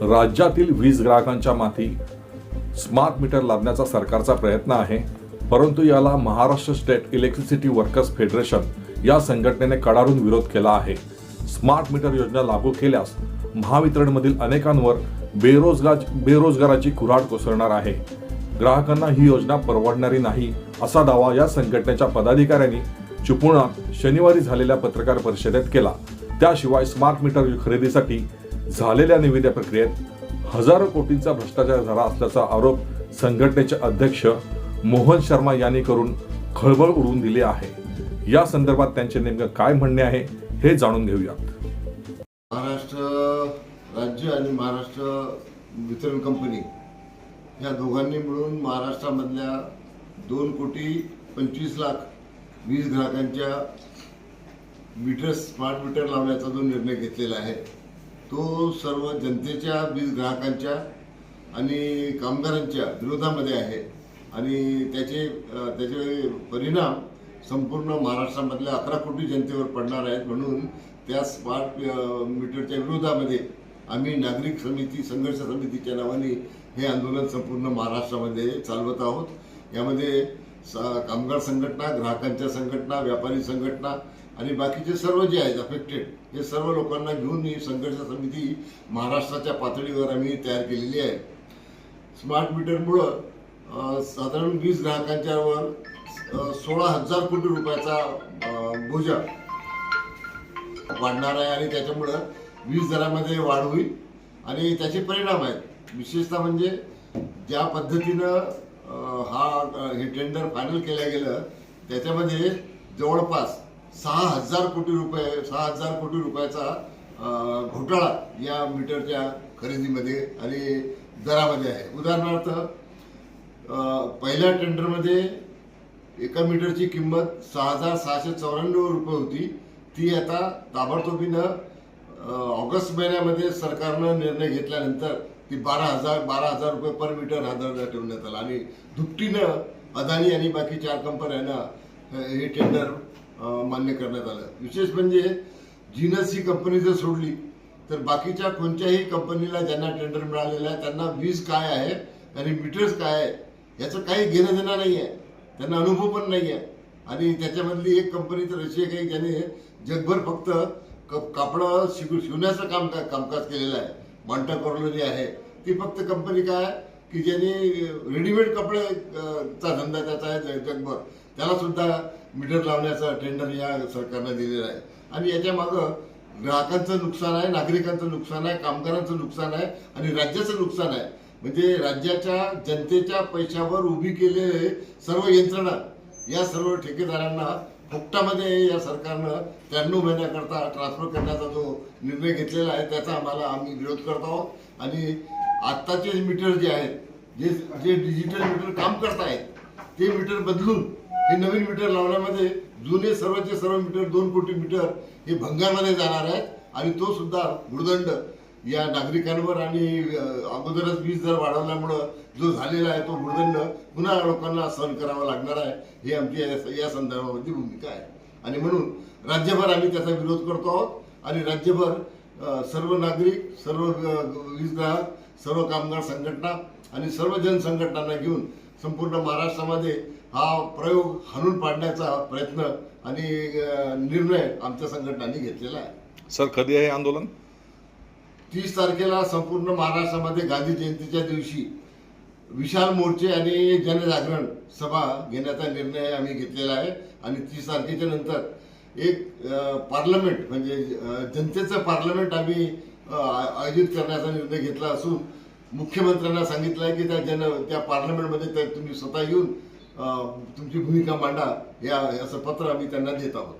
राज्यातील वीज ग्राहकांच्या माथी स्मार्ट मीटर लादण्याचा सरकारचा प्रयत्न आहे परंतु याला Maharashtra state electricity workers federation या संघटनेने कडाडून विरोध केला आहे. स्मार्ट मीटर योजना लागू केल्यास महावितरणमधील अनेकांवर बेरोजगार बेरोजगाराची कुऱ्हाड कोसळणार आहे. ग्राहकांना ही योजना परवडणारी नाही असा दावा या संघटनेच्या पदाधिकाऱ्यांनी चिपळुणात शनिवारी झालेल्या पत्रकार परिषदेत केला. त्याशिवाय स्मार्ट मीटर खरेदीसाठी झालेल्या निविदा प्रक्रियेत हजारो कोटींचा भ्रष्टाचार झाला असल्याचा आरोप संघटनेचे अध्यक्ष मोहन शर्मा यांनी करून खळबळ उडवून दिली आहे. या संदर्भात त्यांचे नेमकं काय म्हणणे आहे हे जाणून घेऊयात. महाराष्ट्र राज्य आणि महाराष्ट्र वितरण कंपनी या दोघांनी मिळून महाराष्ट्रामधल्या दोन कोटी पंचवीस लाख वीज ग्राहकांच्या मीटर स्मार्ट मीटर लावण्याचा जो निर्णय घेतलेला आहे तो सर्व जनतेच्या वीज ग्राहकांच्या आणि कामगारांच्या विरोधामध्ये आहे. आणि त्याचे त्याचे परिणाम संपूर्ण महाराष्ट्रामधल्या अकरा कोटी जनतेवर पडणार आहेत म्हणून त्या स्मार्ट मीटरच्या विरोधामध्ये आम्ही नागरिक समिती संघर्ष समितीच्या नावाने हे आंदोलन संपूर्ण महाराष्ट्रामध्ये चालवत आहोत. यामध्ये स- कामगार संघटना ग्राहकांच्या संघटना व्यापारी संघटना आणि बाकीचे सर्व जे आहेत अफेक्टेड हे सर्व लोकांना घेऊन ही संघर्ष समिती महाराष्ट्राच्या पातळीवर आम्ही तयार केलेली आहे. स्मार्ट मीटरमुळं साधारण वीज ग्राहकांच्यावर सोळा हजार कोटी रुपयाचा भोजन बोजा वाढणार आहे आणि त्याच्यामुळं वीज दरामध्ये वाढ होईल. आणि त्याचे परिणाम आहेत. विशेषतः म्हणजे ज्या पद्धतीनं हा हे टेंडर फायनल केलं गेलं त्याच्यामध्ये जवळपास सहा हजार कोटी रुपये सहा हजार कोटी रुपयाचा घोटाळा या मीटरच्या खरेदीमध्ये आणि दरामध्ये आहे. उदाहरणार्थ पहिल्या टेंडरमध्ये एका मीटरची किंमत सहा हजार सहाशे चौऱ्याण्णव रुपये होती. ती आता ताबडतोबीनं ऑगस्ट महिन्यामध्ये सरकारनं निर्णय घेतल्यानंतर ती बारा हजार बारा हजार रुपये पर मीटर हा दर ठेवण्यात आला. आणि दुपटीनं अदानी आणि बाकी चार कंपन्यांना हे टेंडर मान्य करण्यात आलं. विशेष म्हणजे जिनस ही कंपनी जर सोडली तर बाकीच्या कोणत्याही कंपनीला ज्यांना टेंडर मिळालेलं आहे त्यांना वीज काय आहे आणि मीटर्स काय आहे याचं काही घेणं देणं नाही आहे. त्यांना अनुभव पण नाही आहे. आणि त्याच्यामधली एक कंपनी तर अशी आहे काही ज्याने जगभर फक्त क कापडं शिव शिवण्याचं काम कामकाज केलेलं आहे. मॉन्टा कॉर्लो आहे. ती फक्त कंपनी काय आहे? की ज्याने रेडीमेड कपडे चा धंदा त्याचा आहे जग- जगभर. त्याला सुद्धा मीटर लावण्याचा टेंडर या सरकारनं दिलेला आहे. आणि याच्या मागं ग्राहकांचं नुकसान आहे नागरिकांचं नुकसान आहे कामगारांचं नुकसान आहे आणि राज्याचं नुकसान आहे. म्हणजे राज्याच्या जनतेच्या पैशावर उभी केलेले सर्व यंत्रणा या सर्व ठेकेदारांना फुकटामध्ये या सरकारनं त्र्याण्णव महिन्याकरता ट्रान्सफर करण्याचा जो निर्णय घेतलेला आहे त्याचा आम्हाला आम्ही विरोध करत आहोत. आणि आत्ताचे मीटर जे आहेत जे जे डिजिटल मीटर काम करत आहेत ते मीटर बदलून हे नवीन मीटर लावण्यामध्ये जुने सर्वचे सर्व मीटर दोन कोटी मीटर हे भंगामध्ये जाणार आहेत. आणि तो सुद्धा मृदंड या नागरिकांवर आणि अगोदरच वीज दर वाढवल्यामुळं जो झालेला आहे तो मृदंड पुन्हा लोकांना सहन करावा लागणार आहे. हे आमची या- या भूमिका आहे. आणि म्हणून राज्यभर आम्ही त्याचा विरोध करतो आहोत. आणि राज्यभर सर्व नागरिक सर्व वीज ग्राहक सर्व कामगार संघटना आणि सर्व जनसंघटनांना घेऊन संपूर्ण महाराष्ट्रामध्ये हा प्रयोग हाणून पाडण्याचा प्रयत्न आणि निर्णय आमच्या संघटनांनी घेतलेला आहे. सर कधी आहे आंदोलन? तीस तारखेला संपूर्ण महाराष्ट्रामध्ये गांधी जयंतीच्या दिवशी विशाल मोर्चे आणि जनजागरण सभा घेण्याचा निर्णय आम्ही घेतलेला आहे. आणि तीस तारखेच्या नंतर एक पार्लमेंट म्हणजे जनतेचं पार्लमेंट आम्ही आयोजित करण्याचा निर्णय घेतला असून मुख्यमंत्र्यांना सांगितलं आहे की त्या जन त्या पार्लमेंटमध्ये त्या तुम्ही स्वतः येऊन तुमची भूमिका मांडा या असं पत्र आम्ही त्यांना देत आहोत.